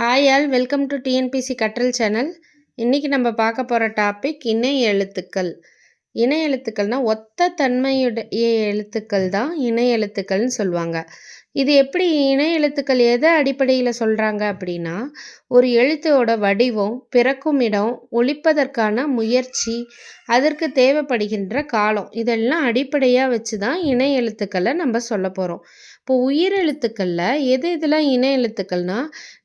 Hi all welcome to TNPSC கற்றல் channel இன்றைக்கி நம்ம பார்க்க போகிற டாபிக் இணை எழுத்துக்கள். இணை எழுத்துக்கள்னால் ஒத்த தன்மையுடைய எழுத்துக்கள் தான் இணை எழுத்துக்கள்னு சொல்லுவாங்க. இது எப்படி இணை எழுத்துக்கள் எதை அடிப்படையில் சொல்கிறாங்க அப்படின்னா ஒரு எழுத்தோட வடிவம் பிறக்கும் இடம் ஒழிப்பதற்கான முயற்சி அதற்கு தேவைப்படுகின்ற காலம் இதெல்லாம் அடிப்படையாக வச்சு தான் இணை எழுத்துக்களை நம்ம சொல்ல போகிறோம் இப்போ உயிர் எழுத்துக்களில் எது இதெல்லாம் இணை எழுத்துக்கள்னா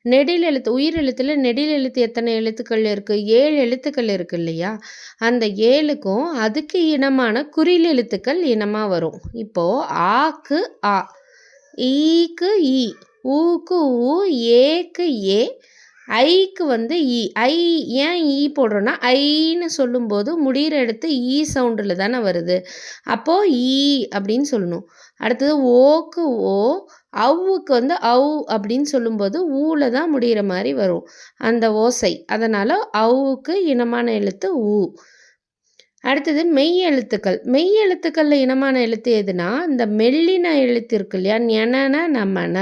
நெடில் எழுத்து உயிர் எழுத்தில் நெடில் எழுத்து எத்தனை எழுத்துக்கள் இருக்குது ஏழு எழுத்துக்கள் இருக்குது இல்லையா? அந்த ஏழுக்கும் அதுக்கு இனமான குறில் எழுத்துக்கள் இனமாக வரும். இப்போது ஆக்கு ஆ. ஈக்கு ஈ ஊக்கு ஊ ஏக்கு ஏ. ஐக்கு வந்து ஈ. ஐ ஏன் ஈ போடுறோன்னா ஐன்னு சொல்லும்போது முடிகிற இடத்து ஈ சவுண்டில் தானே வருது. அப்போது ஈ அப்படின்னு சொல்லணும். அடுத்தது ஓக்கு ஓ அவுக்கு வந்து அவு அப்படின்னு சொல்லும்போது ஊவில் தான் முடிகிற மாதிரி வரும். அந்த ஓசை. அதனால் அவுக்கு இனமான எழுத்து ஊ. அடுத்தது மெய் எழுத்துக்கள். மெய் எழுத்துக்களில் இனமான எழுத்து எதுனா இந்த மெல்லின எழுத்து இருக்கு இல்லையா? ஞன நம்மன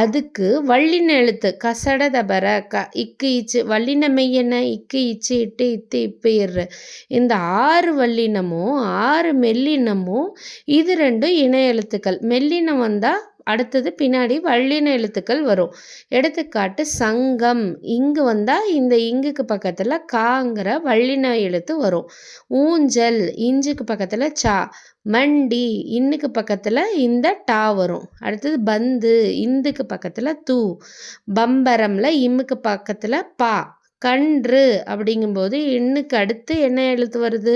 அதுக்கு வள்ளின எழுத்து. கசட தபர க இக்கு இச்சு. வள்ளின மெய் என்ன? இக்கு இச்சு இட்டு இத்து இப்பு இரு இந்த ஆறு வல்லினமும் ஆறு மெல்லினமும் இது ரெண்டும் இன எழுத்துக்கள் மெல்லினம் வந்தால் அடுத்தது பின்னாடி வள்ளின எழுத்துக்கள் வரும். எடுத்துக்காட்டு சங்கம். இங்கு வந்தால் இந்த இங்குக்கு பக்கத்தில் காங்கிற வள்ளின எழுத்து வரும். ஊஞ்சல் இஞ்சுக்கு பக்கத்தில் சா. மண்டி இன்னுக்கு பக்கத்தில் இந்த டா வரும். அடுத்தது பந்து இந்துக்கு பக்கத்தில் தூ. பம்பரமில் இம்முக்கு பக்கத்தில் பா. கன்று அப்படிங்கும்போது இன்னுக்கு அடுத்து என்ன எழுத்து வருது?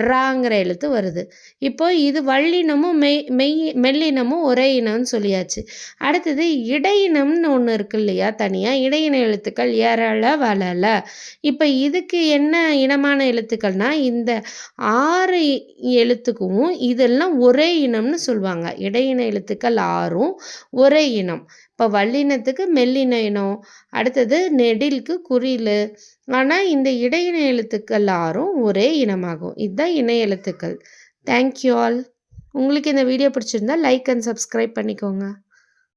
ராங்கிற எழுத்து வருது. இப்போ இது வள்ளினமும் மெய் மெய் மெல்லினமும் ஒரே இனம்னு சொல்லியாச்சு. அடுத்தது இடையினம்னு ஒன்று இருக்கு இல்லையா தனியாக இடையின எழுத்துக்கள் ஏறல வளல இப்போ இதுக்கு என்ன இனமான எழுத்துக்கள்னா இந்த ஆறு எழுத்துக்கும் இதெல்லாம் ஒரே இனம்னு சொல்லுவாங்க. இடையின எழுத்துக்கள் ஆறும் ஒரே இனம். இப்போ வல்லினத்துக்கு மெல்லின இனம் அடுத்தது நெடிலுக்கு குறில். ஆனால் இந்த இடையின எழுத்துக்கள் ஆறும் ஒரே இனமாகும். இதுதான் இணை எழுத்துக்கள். தேங்க்யூ ஆல் உங்களுக்கு இந்த வீடியோ பிடிச்சிருந்தா லைக் அண்ட் சப்ஸ்கிரைப் பண்ணிக்கோங்க.